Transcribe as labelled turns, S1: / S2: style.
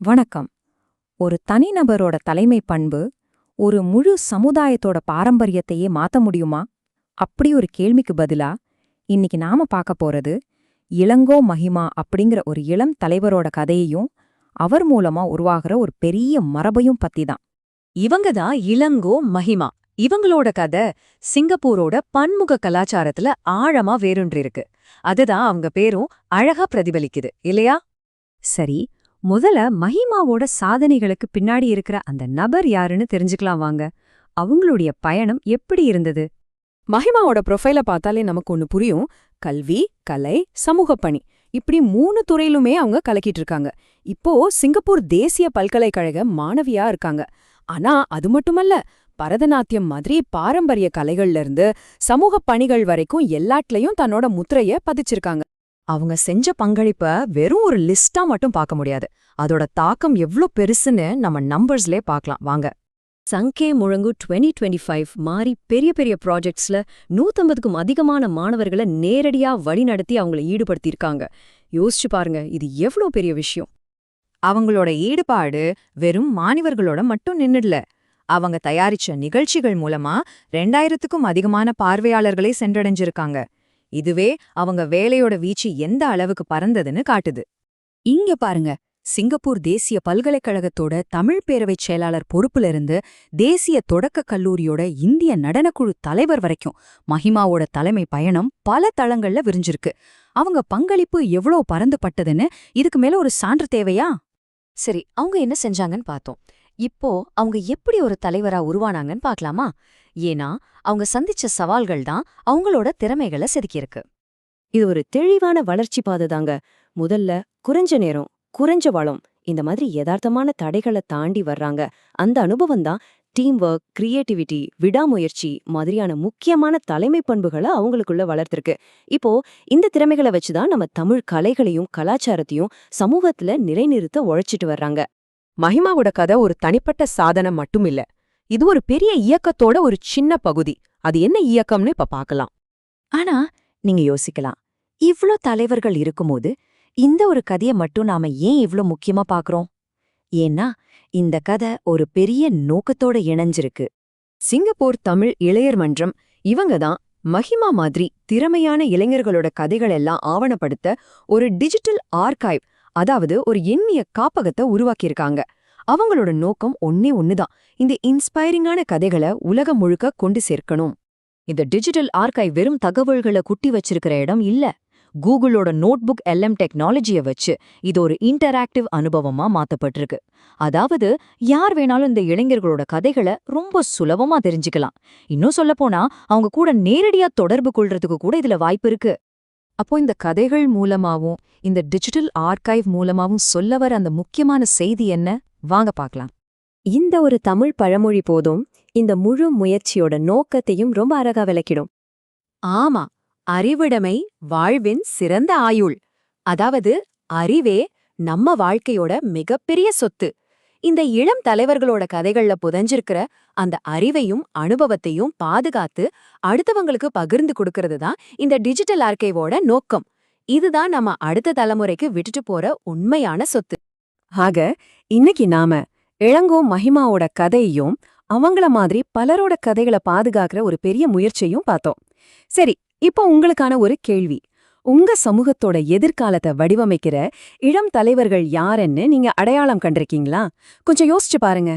S1: வணக்கம். ஒரு தனிநபரோட தலைமை பண்பு ஒரு முழு சமுதாயத்தோட பாரம்பரியத்தையே மாத்த முடியுமா? அப்படி ஒரு கேள்விக்கு பதிலா இன்னைக்கு நாம பார்க்க போறது இளங்கோ மகிமா அப்படிங்கிற ஒரு இளம் தலைவரோட கதையையும் அவர் மூலமா உருவாகிற ஒரு பெரிய மரபையும் பத்தி தான்
S2: இவங்க தான் இளங்கோ மஹிமா இவங்களோட கதை சிங்கப்பூரோட பன்முக கலாச்சாரத்துல ஆழமா வேரூன்றிருக்கு அதுதான் அவங்க பேரும் அழகா பிரதிபலிக்குது இல்லையா? சரி முதல்ல மஹிமாவோட சாதனைகளுக்கு பின்னாடி இருக்கிற அந்த நபர் யாருன்னு தெரிஞ்சுக்கலாம் வாங்க. அவங்களுடைய பயணம் எப்படி இருந்தது?
S3: மஹிமாவோட ப்ரொஃபைல பார்த்தாலே நமக்கு ஒன்னு புரியும். கல்வி கலை சமூகப் பணி. இப்படி மூணு துறையிலுமே அவங்க கலக்கிட்டு இருக்காங்க. இப்போ சிங்கப்பூர் தேசிய பல்கலைக்கழக மாணவியா இருக்காங்க. ஆனா அது மட்டுமல்ல பரதநாட்டியம் மாதிரி பாரம்பரிய கலைகள்ல இருந்து சமூகப் பணிகள் வரைக்கும் எல்லாட்லயும் தன்னோட முத்திரைய பதிச்சிருக்காங்க.
S2: அவங்க செஞ்ச பங்களிப்ப வெறும் ஒரு லிஸ்டா மட்டும் பார்க்க முடியாது. அதோட தாக்கம் எவ்ளோ பெருசுன்னு நம்ம நம்பர்ஸ்லே பார்க்கலாம். வாங்க. சங்கே முழங்கு 2025 டுவெண்ட்டி ஃபைவ் மாறி பெரிய பெரிய ப்ராஜெக்ட்ஸில் நூத்தம்பதுக்கும் அதிகமான மாணவர்களை நேரடியா வழிநடத்தி அவங்கள ஈடுபடுத்தியிருக்காங்க. யோசிச்சு பாருங்க இது எவ்ளோ பெரிய விஷயம். அவங்களோட ஈடுபாடு வெறும் மாணவர்களோட மட்டும் நின்னுடல. அவங்க தயாரிச்ச நிகழ்ச்சிகள் மூலமா ரெண்டாயிரத்துக்கும் அதிகமான பார்வையாளர்களை சென்றடைஞ்சிருக்காங்க. இதுவே அவங்க வேலையோட வீச்சு எந்த அளவுக்கு பறந்ததுன்னு காட்டுது. இங்க பாருங்க சிங்கப்பூர் தேசிய பல்கலைக்கழகத்தோட தமிழ் பேரவைச் செயலாளர் பொறுப்புல இருந்து தேசிய தொடக்கக் கல்லூரியோட இந்திய நடனக்குழு தலைவர் வரைக்கும் மஹிமாவோட தலைமை பயணம் பல தளங்கள்ல விரிஞ்சிருக்கு. அவங்க பங்களிப்பு எவ்வளோ பறந்துபட்டதுன்னு இதுக்கு மேல ஒரு சான்று தேவையா? சரி அவங்க என்ன செஞ்சாங்கன்னு பார்த்தோம் இப்போ அவங்க எப்படி ஒரு தலைவரா உருவானாங்கன்னு பார்க்கலாமா? ஏன்னா அவங்க சந்திச்ச சவால்கள் தான் அவங்களோட திறமைகளை செதுக்கியிருக்கு.
S4: இது ஒரு தெளிவான வளர்ச்சி பாதை தாங்க. முதல்ல குறைஞ்ச நேரம் குறைஞ்ச வளம் இந்த மாதிரி யதார்த்தமான தடைகளை தாண்டி வர்றாங்க. அந்த அனுபவம் தான் டீம் ஒர்க் கிரியேட்டிவிட்டி விடாமுயற்சி மாதிரியான முக்கியமான தலைமை பண்புகளை அவங்களுக்குள்ள வளர்த்திருக்கு. இப்போ இந்த திறமைகளை வச்சுதான் நம்ம தமிழ் கலைகளையும் கலாச்சாரத்தையும் சமூகத்துல நிலைநிறுத்த உழைச்சிட்டு வர்றாங்க.
S3: மஹிமாவோட கதை ஒரு தனிப்பட்ட சாதனம் மட்டும் இல்ல இது ஒரு பெரிய இயக்கத்தோட ஒரு சின்ன பகுதி. அது என்ன இயக்கம்னு இப்ப பாக்கலாம்.
S2: ஆனா நீங்க யோசிக்கலாம். இவ்ளோ தலைவர்கள் இருக்கும்போது இந்த ஒரு கதைய மட்டும் நாம ஏன் இவ்ளோ முக்கியமா பாக்குறோம்? ஏன்னா இந்த கதை ஒரு பெரிய நோக்கத்தோட இணைஞ்சிருக்கு.
S3: சிங்கப்பூர் தமிழ் இளையர் மன்றம் இவங்க தான் மஹிமா மாதிரி திறமையான இளைஞர்களோட கதைகள் எல்லாம் ஆவணப்படுத்த ஒரு டிஜிட்டல் ஆர்கைவ் அதாவது ஒரு எண்ணிய காப்பகத்தை உருவாக்கியிருக்காங்க. அவங்களோட நோக்கம் ஒன்னே ஒன்னுதான் இந்த இன்ஸ்பைரிங்கான கதைகளை உலகம் முழுக்க கொண்டு சேர்க்கணும்.
S2: இந்த டிஜிட்டல் ஆர்கை வெறும் தகவல்களை குட்டி வச்சிருக்கிற இடம் இல்ல. கூகுளோட நோட்புக் எல்எம் டெக்னாலஜிய வச்சு இது ஒரு இன்டராக்டிவ் அனுபவமா மாத்தப்பட்டிருக்கு. அதாவது யார் வேணாலும் இந்த இளைஞர்களோட கதைகளை ரொம்ப சுலபமா தெரிஞ்சுக்கலாம். இன்னும் சொல்லப்போனா அவங்க கூட நேரடியா தொடர்பு கொள்றதுக்கு கூட இதுல வாய்ப்பு இருக்கு.
S3: அப்போ இந்த கதைகள் மூலமாவும் இந்த டிஜிட்டல் ஆர்கைவ் மூலமாவும் சொல்ல வர அந்த முக்கியமான செய்தி என்ன? வாங்க பார்க்கலாம்.
S4: இந்த ஒரு தமிழ் பழமொழி போதும் இந்த முழு முயற்சியோட நோக்கத்தையும் ரொம்ப அழகா விளக்கிடும்.
S3: ஆமா அறிவிடமை வாழ்வின் சிறந்த ஆயுள். அதாவது அறிவே நம்ம வாழ்க்கையோட மிகப்பெரிய சொத்து. இந்த இளம் தலைவர்களோட கதைகள்ல புதஞ்சிருக்கிற அந்த அறிவையும் அனுபவத்தையும் பாதுகாத்து அடுத்தவங்களுக்கு பகிர்ந்து கொடுக்கறது தான் இந்த டிஜிட்டல் ஆர்கைவோட நோக்கம். இதுதான் நம்ம அடுத்த தலைமுறைக்கு விட்டுட்டு போற உண்மையான சொத்து. ஆக இன்னைக்கு நாம இளங்கோ மஹிமாவோட கதையையும் அவங்கள மாதிரி பலரோட கதைகளை பாதுகாக்கிற ஒரு பெரிய முயற்சியும் பார்த்தோம். சரி இப்போ உங்களுக்கான ஒரு கேள்வி. உங்க சமூகத்தோட எதிர்காலத்தை வடிவமைக்கிற இளம் தலைவர்கள் யாருன்னு நீங்க அடையாளம் கண்டிருக்கீங்களா? கொஞ்சம் யோசிச்சு பாருங்க.